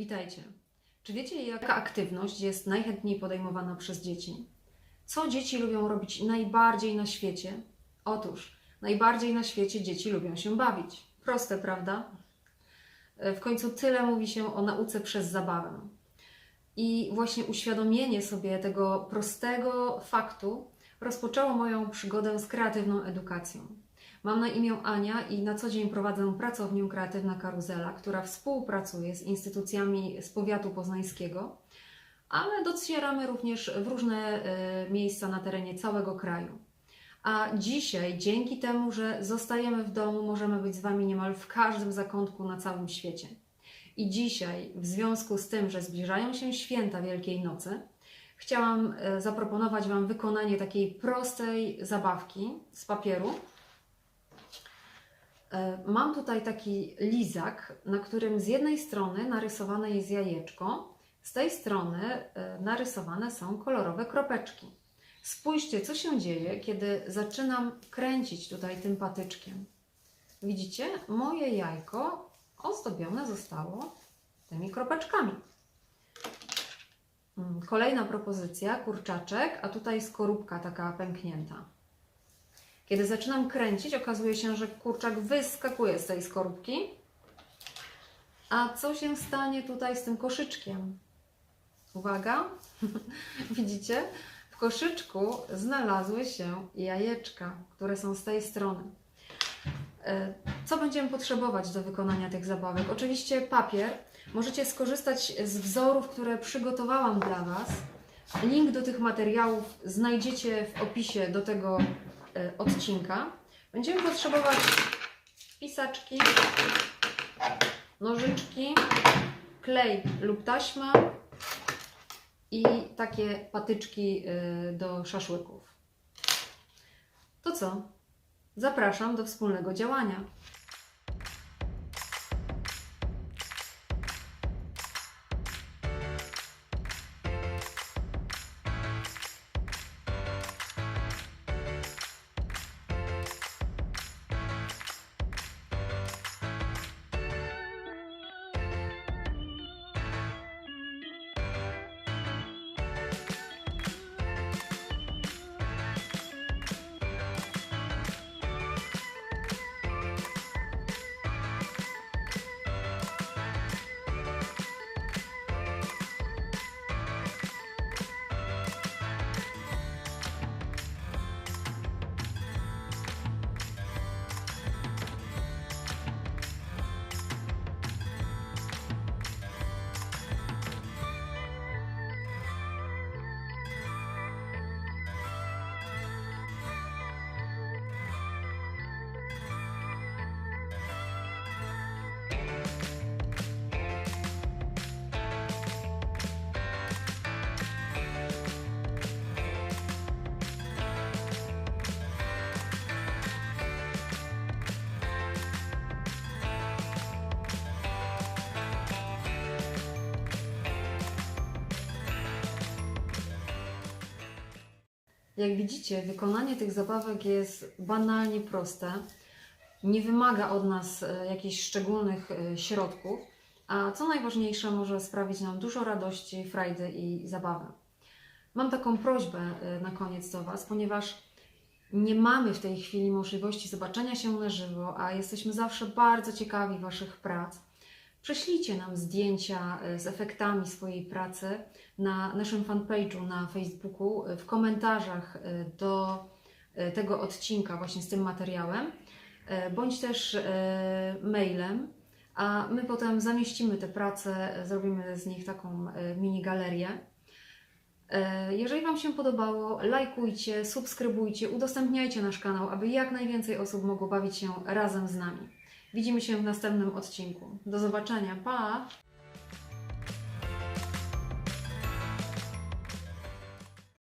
Witajcie. Czy wiecie, jaka aktywność jest najchętniej podejmowana przez dzieci? Co dzieci lubią robić najbardziej na świecie? Otóż, najbardziej na świecie dzieci lubią się bawić. Proste, prawda? E, W końcu tyle mówi się o nauce przez zabawę. I właśnie uświadomienie sobie tego prostego faktu rozpoczęło moją przygodę z kreatywną edukacją. Mam na imię Ania i na co dzień prowadzę pracownię Kreatywna Karuzela, która współpracuje z instytucjami z powiatu poznańskiego, ale docieramy również w różne e, miejsca na terenie całego kraju. A dzisiaj, dzięki temu, że zostajemy w domu, możemy być z Wami niemal w każdym zakątku na całym świecie. I dzisiaj, w związku z tym, że zbliżają się święta Wielkiej Nocy, chciałam e, zaproponować Wam wykonanie takiej prostej zabawki z papieru. E, Mam tutaj taki lizak, na którym z jednej strony narysowane jest jajeczko, z tej strony e, narysowane są kolorowe kropeczki. Spójrzcie, co się dzieje, kiedy zaczynam kręcić tutaj tym patyczkiem. Widzicie, moje jajko ozdobione zostało tymi kropeczkami. Mm, Kolejna propozycja, kurczaczek, a tutaj skorupka taka pęknięta. Kiedy zaczynam kręcić, okazuje się, że kurczak wyskakuje z tej skorupki. A co się stanie tutaj z tym koszyczkiem? Uwaga, widzicie? W koszyczku znalazły się jajeczka, które są z tej strony. E, Co będziemy potrzebować do wykonania tych zabawek? Oczywiście papier. Możecie skorzystać z wzorów, które przygotowałam dla Was. Link do tych materiałów znajdziecie w opisie do tego odcinka. Będziemy potrzebować pisaczki, nożyczki, klej lub taśma i takie patyczki e, do szaszłyków. To co? Zapraszam do wspólnego działania. Jak widzicie, wykonanie tych zabawek jest banalnie proste. Nie wymaga od nas e, jakichś szczególnych e, środków, a co najważniejsze, może sprawić nam dużo radości, frajdy i zabawy. Mam taką prośbę e, na koniec do Was, ponieważ nie mamy w tej chwili możliwości zobaczenia się na żywo, a jesteśmy zawsze bardzo ciekawi Waszych prac. Prześlijcie nam zdjęcia e, z efektami swojej pracy na naszym fanpage'u na Facebooku, e, w komentarzach e, do tego odcinka właśnie z tym materiałem, bądź też mailem, a my potem zamieścimy te prace, zrobimy z nich taką mini galerię. Jeżeli Wam się podobało, lajkujcie, subskrybujcie, udostępniajcie nasz kanał, aby jak najwięcej osób mogło bawić się razem z nami. Widzimy się w następnym odcinku. Do zobaczenia. Pa!